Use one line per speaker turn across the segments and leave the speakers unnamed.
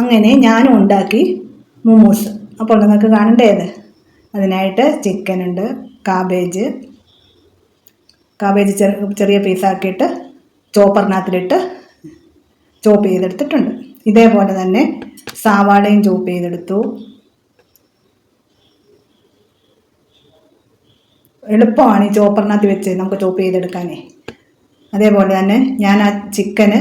അങ്ങനെ ഞാനും ഉണ്ടാക്കി മൂമൂസ്. അപ്പോൾ നിങ്ങൾക്ക് കാണണ്ടേത് അതിനായിട്ട് ചിക്കനുണ്ട് കാബേജ് കാബേജ് ചെറിയ ചെറിയ പീസാക്കിയിട്ട് ചോപ്പറിനകത്തിലിട്ട് ചോപ്പ് ചെയ്തെടുത്തിട്ടുണ്ട്. ഇതേപോലെ തന്നെ സാവാടയും ചോപ്പ് ചെയ്തെടുത്തു. എളുപ്പമാണ് ഈ ചോപ്പറിനകത്ത് വെച്ച് നമുക്ക് ചോപ്പ് ചെയ്തെടുക്കാനേ. അതേപോലെ തന്നെ ഞാൻ ആ ചിക്കന്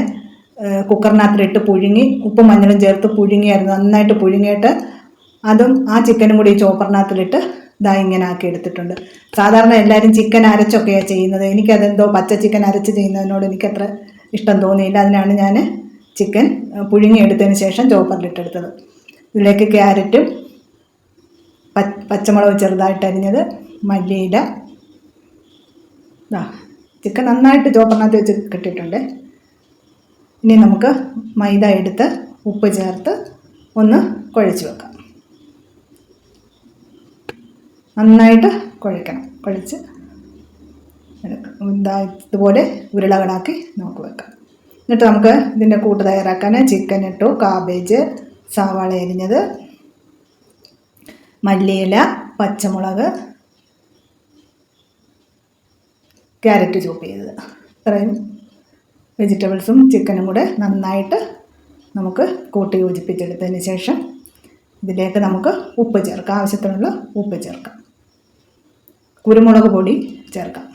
കുക്കറിനകത്തിലിട്ട് പുഴുങ്ങി ഉപ്പും മഞ്ഞളും ചേർത്ത് പുഴുങ്ങിയായിരുന്നു നന്നായിട്ട് പുഴുങ്ങിയിട്ട് അതും ആ ചിക്കനും കൂടി ചോപ്പറിനകത്തിലിട്ട് ഇതാ ഇങ്ങനെ ആക്കി എടുത്തിട്ടുണ്ട്. സാധാരണ എല്ലാവരും ചിക്കൻ അരച്ചൊക്കെയാണ് ചെയ്യുന്നത്. എനിക്കതെന്തോ പച്ച ചിക്കൻ അരച്ച് ചെയ്യുന്നതിനോട് എനിക്കത്ര ഇഷ്ടം തോന്നിയില്ല. അതിനാണ് ഞാൻ ചിക്കൻ പുഴുങ്ങിയെടുത്തതിന് ശേഷം ചോപ്പറിലിട്ടെടുത്തത്. ഇതിലേക്ക് ക്യാരറ്റും പച്ചമുളക് ചെറുതായിട്ട് അരിഞ്ഞത് മല്ലിയില. ചിക്കൻ നന്നായിട്ട് ചോപ്പറിനകത്ത് വെച്ച് കിട്ടിയിട്ടുണ്ട്. ഇനി നമുക്ക് മൈദ എടുത്ത് ഉപ്പ് ചേർത്ത് ഒന്ന് കുഴച്ച് വെക്കാം. നന്നായിട്ട് കുഴക്കണം. കുഴച്ച് ഇതുപോലെ ഉരുളകളാക്കി നമുക്ക് വെക്കാം. എന്നിട്ട് നമുക്ക് ഇതിന്റെ കൂട്ട് തയ്യാറാക്കാൻ ചിക്കൻ ഇട്ടു കാബേജ് സവാള എരിഞ്ഞത് മല്ലിയില പച്ചമുളക് ക്യാരറ്റ് ചോപ്പ് ചെയ്തത്. ഇത്രയും വെജിറ്റബിൾസും ചിക്കനും കൂടെ നന്നായിട്ട് നമുക്ക് കൂട്ടി യോജിപ്പിച്ചെടുത്തതിന് ശേഷം ഇതിലേക്ക് നമുക്ക് ഉപ്പ് ചേർക്കാം. ആവശ്യത്തിനുള്ള ഉപ്പ് ചേർക്കാം. കുരുമുളക് പൊടി ചേർക്കാം.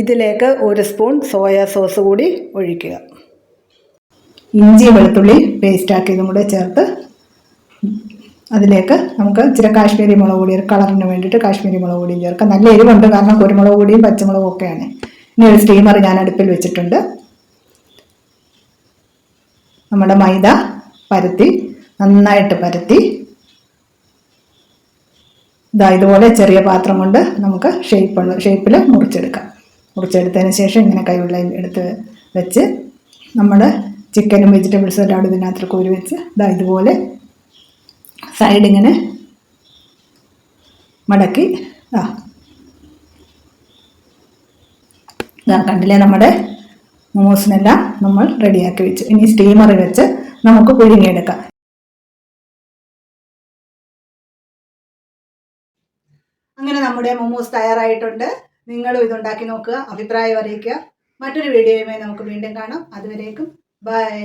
ഇതിലേക്ക് ഒരു സ്പൂൺ സോയാ സോസ് കൂടി ഒഴിക്കുക. ഇഞ്ചി വെളുത്തുള്ളി പേസ്റ്റാക്കിയതും കൂടെ ചേർത്ത് അതിലേക്ക് നമുക്ക് ഇച്ചിരി കാശ്മീരി മുളക് പൊടി ഒരു കളറിന് വേണ്ടിയിട്ട് കാശ്മീരി മുളക് പൊടിയും ചേർക്കാം. നല്ല എരിവുണ്ട് കാരണം കുരുമുളക് പൊടിയും പച്ചമുളകും ഒക്കെയാണ്. ഇനി ഒരു സ്റ്റീമർ ഞാൻ അടുപ്പിൽ വെച്ചിട്ടുണ്ട്. നമ്മുടെ മൈദ പരത്തി നന്നായിട്ട് പരത്തി. ഇതാ ഇതുപോലെ ചെറിയ പാത്രം കൊണ്ട് നമുക്ക് ഷേപ്പ് ഷേപ്പിൽ മുറിച്ചെടുക്കാം. മുറിച്ചെടുത്തതിന് ശേഷം ഇങ്ങനെ കൈയുള്ള എടുത്ത് വെച്ച് നമ്മൾ ചിക്കനും വെജിറ്റബിൾസും എല്ലാം ഇതിനകത്ത് കോരി വെച്ച് ഇതാ ഇതുപോലെ സൈഡ് ഇങ്ങനെ മടക്കി ആ കണ്ടില്ലേ നമ്മുടെ മോമോസിനെല്ലാം നമ്മൾ റെഡിയാക്കി വെച്ചു. ഇനി സ്റ്റീമറിൽ വെച്ച് നമുക്ക് പുഴുങ്ങിയെടുക്കാം. അങ്ങനെ നമ്മുടെ മോമോസ് തയ്യാറായിട്ടുണ്ട്. നിങ്ങളും ഇതുണ്ടാക്കി നോക്കുക അഭിപ്രായം അറിയിക്കുക. മറ്റൊരു വീഡിയോയുമായി നമുക്ക് വീണ്ടും കാണാം. അതുവരേക്കും ബൈ.